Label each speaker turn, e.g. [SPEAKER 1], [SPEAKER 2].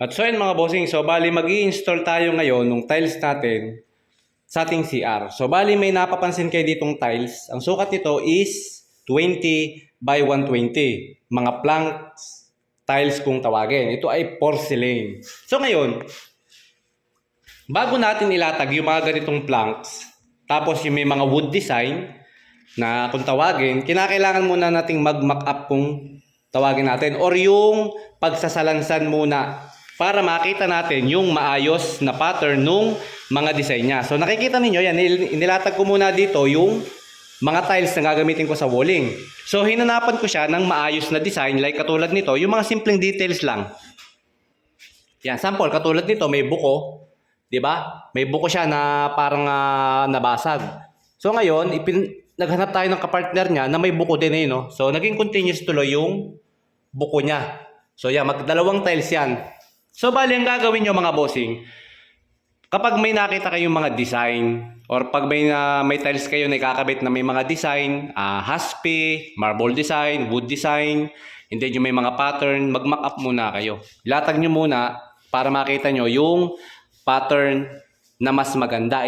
[SPEAKER 1] At so yun mga bossing, so bali mag install tayo ngayon ng tiles natin sa ating CR. So bali may napapansin kayo ditong tiles. Ang sukat nito is 20 by 120. Mga planks tiles kung tawagin. Ito ay porcelain. So ngayon, bago natin ilatag yung mga ganitong planks, tapos yung may mga wood design na kung tawagin, kinakailangan muna nating mag-mock up kung tawagin natin or yung pagsasalansan muna para makita natin yung maayos na pattern nung mga design niya. So nakikita ninyo yan, nil- nilatag ko muna dito yung mga tiles na gagamitin ko sa walling. So hinanapan ko siya ng maayos na design like katulad nito, yung mga simpleng details lang. Yan, sample katulad nito may buko, 'di ba? May buko siya na parang ah, nabasag. So ngayon, ipin naghanap tayo ng kapartner niya na may buko din eh, no? So naging continuous tuloy yung buko niya. So yan, magdalawang tiles yan. So bali ang gagawin nyo mga bossing, kapag may nakita kayong mga design or pag may na may tiles kayo na ikakabit na may mga design, ah haspi, marble design, wood design, and then yung may mga pattern, mag-mock up muna kayo. Latag nyo muna para makita nyo yung pattern na mas maganda.